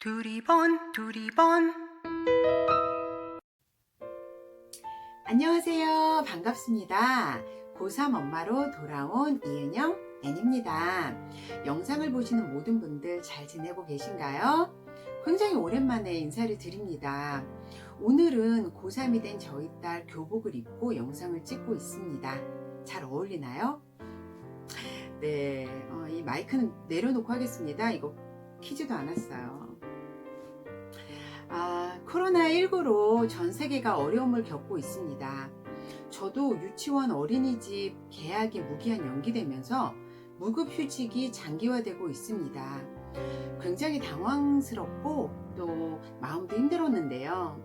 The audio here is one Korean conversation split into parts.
두리번 두리번 안녕하세요. 반갑습니다. 고3 엄마로 돌아온 이은영 N입니다. 영상을 보시는 모든 분들 잘 지내고 계신가요? 굉장히 오랜만에 인사를 드립니다. 오늘은 고3이 된 저희 딸 교복을 입고 영상을 찍고 있습니다. 잘 어울리나요? 네, 어, 이 마이크는 내려놓고 하겠습니다. 이거 키지도 않았어요. 아, 코로나19로 전 세계가 어려움을 겪고 있습니다. 저도 유치원 어린이집 개학이 무기한 연기되면서 무급휴직이 장기화되고 있습니다. 굉장히 당황스럽고 또 마음도 힘들었는데요.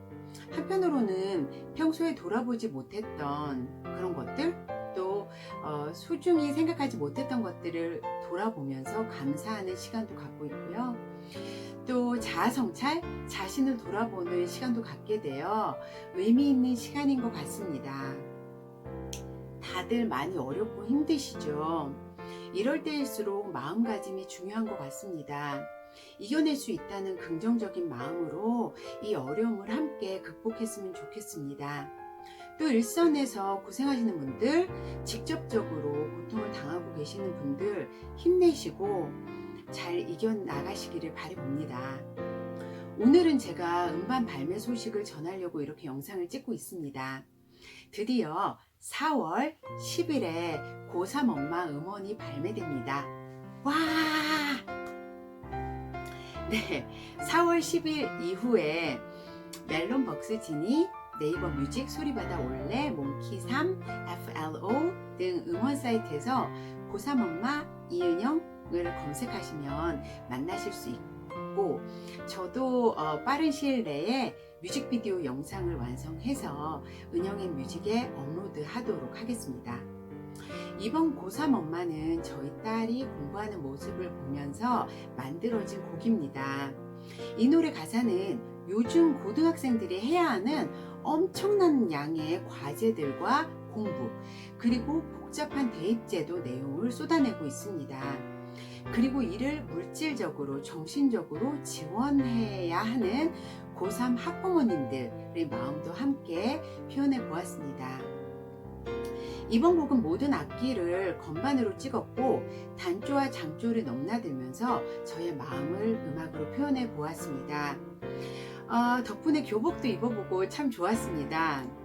한편으로는 평소에 돌아보지 못했던 그런 것들, 또 어, 소중히 생각하지 못했던 것들을 돌아보면서 감사하는 시간도 갖고 있고요. 또 자아성찰, 자신을 돌아보는 시간도 갖게 되어 의미 있는 시간인 것 같습니다. 다들 많이 어렵고 힘드시죠? 이럴 때일수록 마음가짐이 중요한 것 같습니다. 이겨낼 수 있다는 긍정적인 마음으로 이 어려움을 함께 극복했으면 좋겠습니다. 또 일선에서 고생하시는 분들, 직접적으로 고통을 당하고 계시는 분들 힘내시고 잘 이겨나가시기를 바라봅니다. 오늘은 제가 음반 발매 소식을 전하려고 이렇게 영상을 찍고 있습니다. 드디어 4월 10일에 고3 엄마 음원이 발매됩니다. 와! 네, 4월 10일 이후에 멜론 벅스 지니, 네이버 뮤직, 소리바다 올레, 몽키3, FLO 등 음원 사이트에서 고3 엄마 이은영 을 검색하시면 만나실 수 있고 저도 어, 빠른 시일 내에 뮤직비디오 영상을 완성해서 은영의 뮤직에 업로드 하도록 하겠습니다. 이번 고3 엄마는 저희 딸이 공부하는 모습을 보면서 만들어진 곡입니다. 이 노래 가사는 요즘 고등학생들이 해야 하는 엄청난 양의 과제들과 공부, 그리고 복잡한 대입제도 내용을 쏟아내고 있습니다. 그리고 이를 물질적으로, 정신적으로 지원해야 하는 고3 학부모님들의 마음도 함께 표현해 보았습니다. 이번 곡은 모든 악기를 건반으로 찍었고 단조와 장조를 넘나들면서 저의 마음을 음악으로 표현해 보았습니다. 어, 덕분에 교복도 입어보고 참 좋았습니다.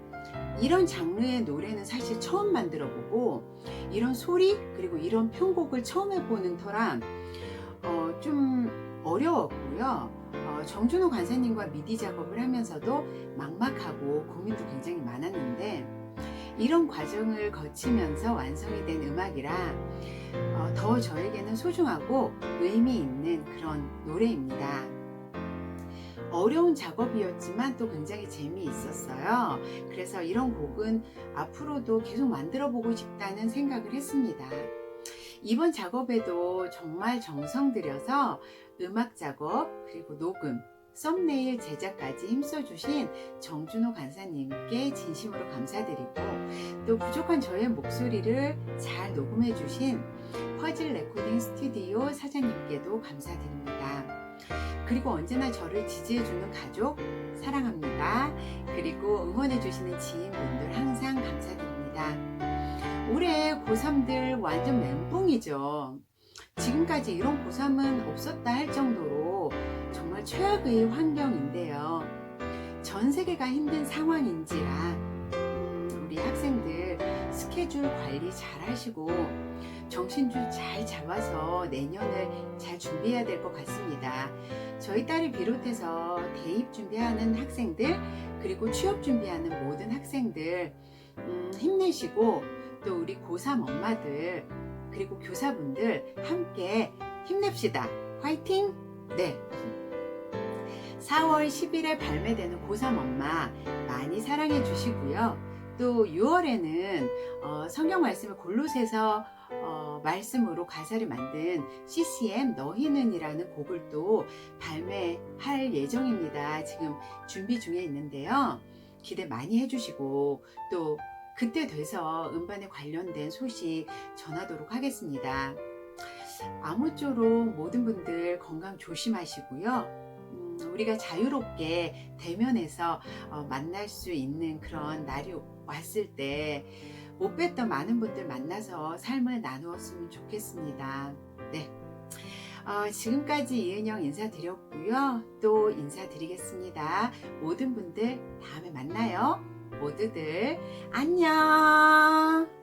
이런 장르의 노래는 사실 처음 만들어 보고 이런 소리 그리고 이런 편곡을 처음 해보는 터라 어, 좀 어려웠고요. 어, 정준호 관사님과 미디 작업을 하면서도 막막하고 고민도 굉장히 많았는데 이런 과정을 거치면서 완성이 된 음악이라 어, 더 저에게는 소중하고 의미 있는 그런 노래입니다. 어려운 작업이었지만 또 굉장히 재미있었어요. 그래서 이런 곡은 앞으로도 계속 만들어 보고 싶다는 생각을 했습니다. 이번 작업에도 정말 정성 들여서 음악 작업, 그리고 녹음, 썸네일 제작까지 힘써주신 정준호 간사님께 진심으로 감사드리고 또 부족한 저의 목소리를 잘 녹음해주신 퍼즐 레코딩 스튜디오 사장님께도 감사드립니다. 그리고 언제나 저를 지지해주는 가족 사랑합니다. 그리고 응원해주시는 지인분들 항상 감사드립니다. 올해 고3들 완전 멘붕이죠. 지금까지 이런 고3은 없었다 할 정도로 정말 최악의 환경인데요. 전 세계가 힘든 상황인지라 음, 우리 학생들 스케줄 관리 잘 하시고 정신줄 잘 잡아서 내년을 잘 준비해야 될 것 같습니다. 저희 딸을 비롯해서 대입 준비하는 학생들 그리고 취업 준비하는 모든 학생들 음, 힘내시고 또 우리 고3 엄마들 그리고 교사분들 함께 힘냅시다. 화이팅! 네. 4월 10일에 발매되는 고3 엄마 많이 사랑해 주시고요. 또 6월에는 어, 성경 말씀을 골로새서 어, 말씀으로 가사를 만든 CCM 너희는이라는 곡을 또 발매할 예정입니다. 지금 준비 중에 있는데요. 기대 많이 해주시고 또 그때 돼서 음반에 관련된 소식 전하도록 하겠습니다. 아무쪼록 모든 분들 건강 조심하시고요. 음, 우리가 자유롭게 대면해서 어, 만날 수 있는 그런 날이 왔을 때 못 뵀던 많은 분들 만나서 삶을 나누었으면 좋겠습니다. 네. 어, 지금까지 이은영 인사드렸고요. 또 인사드리겠습니다. 모든 분들 다음에 만나요. 모두들 안녕.